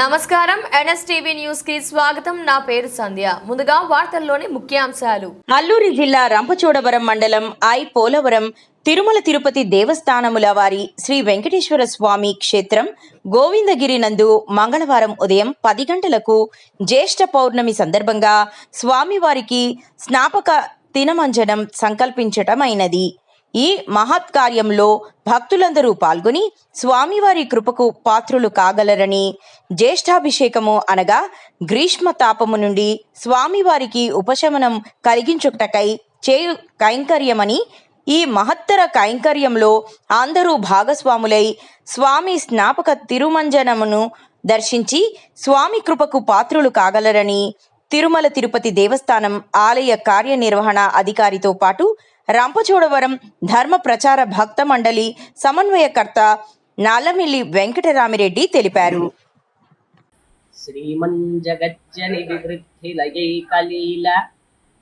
నమస్కారం. ఎన్ఎస్టీవీ న్యూస్కి స్వాగతం. నా పేరు సంధ్య. ముందుగా వార్తల్లోని ముఖ్యాంశాలు. అల్లూరి జిల్లా రంపచోడవరం మండలం ఐ పోలవరం తిరుమల తిరుపతి దేవస్థానముల వారి శ్రీ వెంకటేశ్వర స్వామి క్షేత్రం గోవిందగిరి నందు మంగళవారం ఉదయం పది గంటలకు జ్యేష్ఠ పౌర్ణమి సందర్భంగా స్వామివారికి స్నాపక తినమంజనం సంకల్పించటమైనది. ఈ మహత్ కార్యంలో భక్తులందరూ పాల్గొని స్వామివారి కృపకు పాత్రులు కాగలరని జ్యేష్ఠాభిషేకము అనగా గ్రీష్మ తాపము నుండి స్వామివారికి ఉపశమనం కలిగించుటకై చేయు కైంకర్యమని ఈ మహత్తర కైంకర్యంలో అందరూ భాగస్వాములై స్వామి స్నాపక తిరుమంజనమును దర్శించి స్వామి కృపకు పాత్రులు కాగలరని తిరుమల తిరుపతి దేవస్థానం ఆలయ కార్యనిర్వహణ అధికారితో పాటు రంపచోడవరం ధర్మ ప్రచార భక్త మండలి సమన్వయకర్త నాలమిల్లి వెంకటరామిరెడ్డి తెలిపారు. శ్రీమంజగజ్జని వివృద్ధిలయైకలీల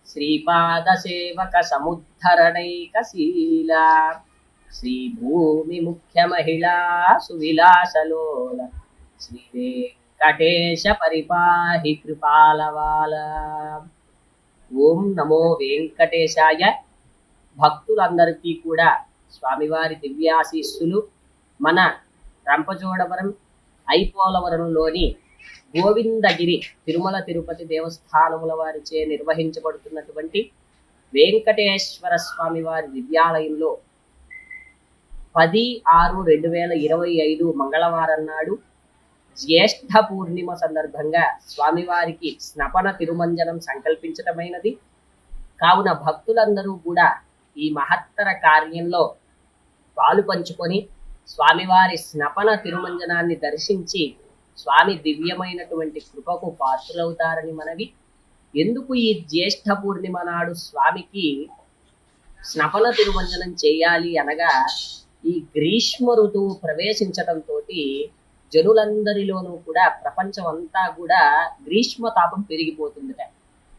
శ్రీపాదసేవక సముద్ధరణైకశీల శ్రీభూమి ముఖ్య మహిళా సువిలాసలోల శ్రీ వెంకటేశ పరిపాహి కృపాలవాల ఓం నమో వెంకటేశాయ భక్తులందరికీ కూడా స్వామివారి దివ్యాశీస్సులు. మన రంపచోడవరం ఐపోలవరంలోని గోవిందగిరి తిరుమల తిరుపతి దేవస్థానముల వారిచే నిర్వహించబడుతున్నటువంటి వెంకటేశ్వర స్వామి వారి దివ్యాలయంలో పది ఆరు రెండు వేల ఇరవై ఐదు మంగళవారం నాడు జ్యేష్ఠ పూర్ణిమ సందర్భంగా స్వామివారికి స్నపన తిరుమంజనం సంకల్పించటమైనది. కావున భక్తులందరూ కూడా ఈ మహత్తర కార్యంలో పాలు పంచుకొని స్వామివారి స్నపన తిరుమంజనాన్ని దర్శించి స్వామి దివ్యమైనటువంటి కృపకు పాత్రులవుతారని మనవి. ఎందుకు ఈ జ్యేష్ఠ పూర్ణిమ నాడు స్వామికి స్నపన తిరుమంజనం చేయాలి అనగా ఈ గ్రీష్మ ఋతువు ప్రవేశించడంతో జనులందరిలోనూ కూడా ప్రపంచం అంతా కూడా గ్రీష్మ తాపం పెరిగిపోతుందట.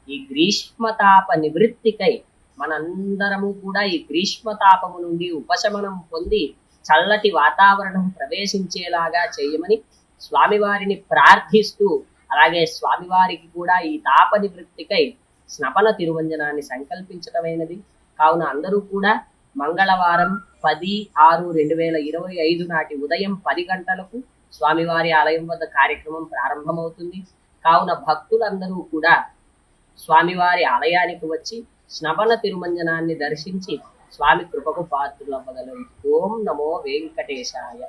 ఈ గ్రీష్మ తాప నివృత్తికై మనందరము కూడా ఈ గ్రీష్మతాపము నుండి ఉపశమనం పొంది చల్లటి వాతావరణం ప్రవేశించేలాగా చేయమని స్వామివారిని ప్రార్థిస్తూ అలాగే స్వామివారికి కూడా ఈ తాప నివృత్తికై స్నపన తిరువంజనాన్ని సంకల్పించటమైనది. కావున అందరూ కూడా మంగళవారం పది ఆరు రెండు వేల ఇరవై ఐదు నాటి ఉదయం పది గంటలకు స్వామివారి ఆలయం వద్ద కార్యక్రమం ప్రారంభమవుతుంది. కావున భక్తులందరూ కూడా స్వామివారి ఆలయానికి వచ్చి స్నపన తిరుమంజనాన్ని దర్శించి స్వామి కృపకు పాత్రులవ్వగలరు. ఓం నమో వెంకటేశాయ.